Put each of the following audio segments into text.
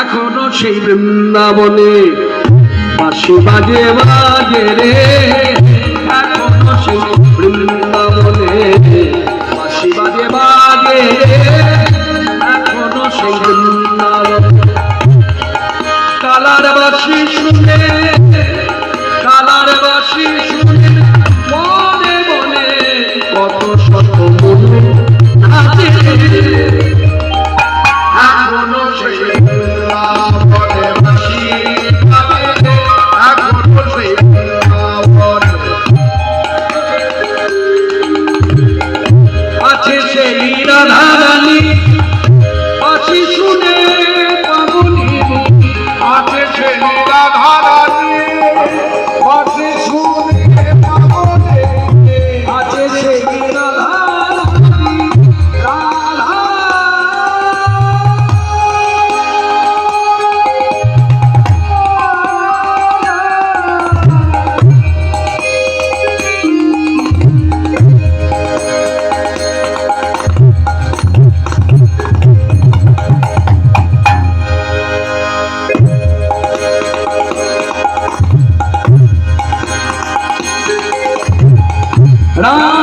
এখনও সেই বৃন্দাবনে বাসি বাজে বাজে রে। এখনও সেই বৃন্দাবনে বাসি বাজে বাজে এখনও সেই বৃন্দাবনে কালার বাসি শুনে, কালার বাসি শুনে, মনে মনে কত শত মনে নাচে। রাম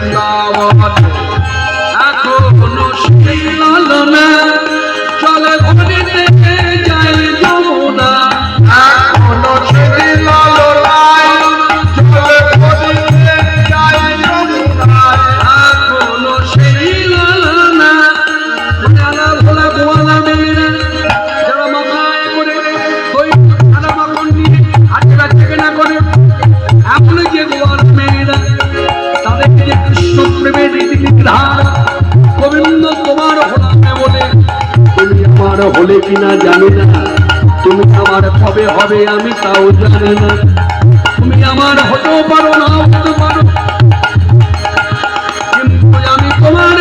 বৃন্দাবন এখনও সেই লালনা বলে কিনা জানি না। তুমি আমার কবে হবে আমি তাও জানি না। তুমি আমার হতেও পারো না হতে পারো। কিন্তু আমি তোমার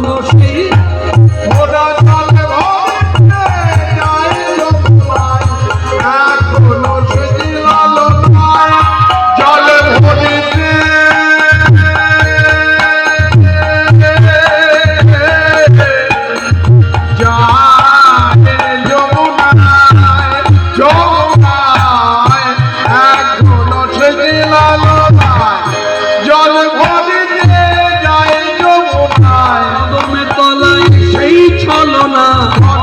no. Oh,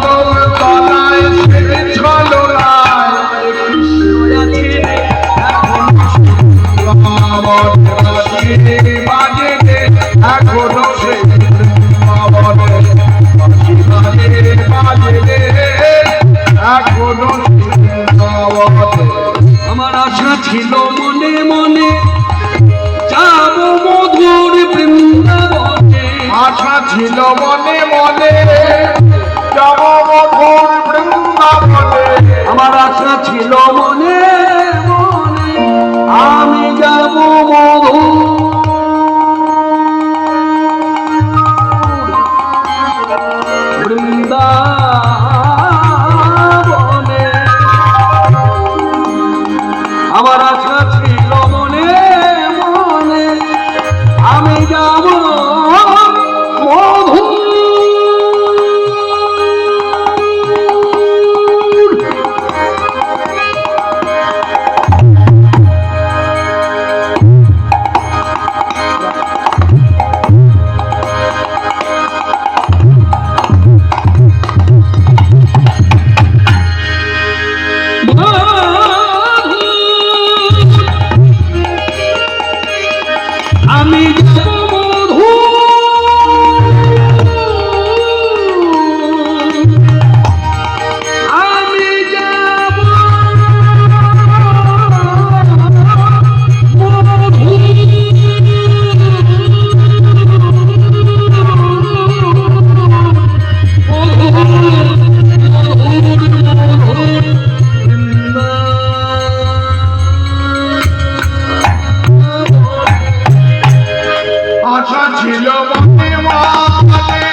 ছিল মনে মনে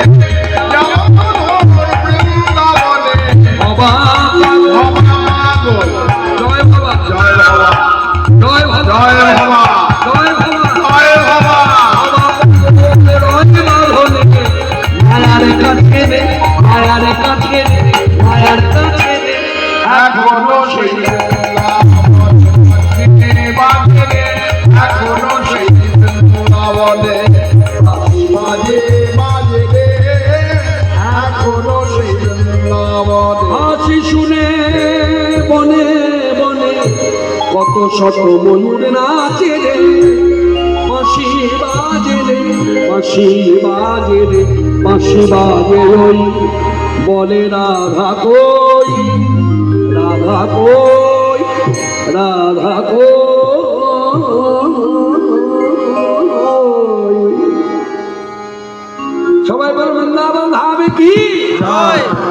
যেমন বৃন্দাবনে বাবা জয় বাবা জয় বাবা জয় বাবা জয় বাবা মায়ার কাছে মায়ার কাছে। এখনও সেই। কত শত ময়ূর নাচে রে। বাজে রে বাজে রে বাজে ওই বলে রাধা কই রাধা কই রাধা কই। সবাই বলবেন, না ধাবে কি?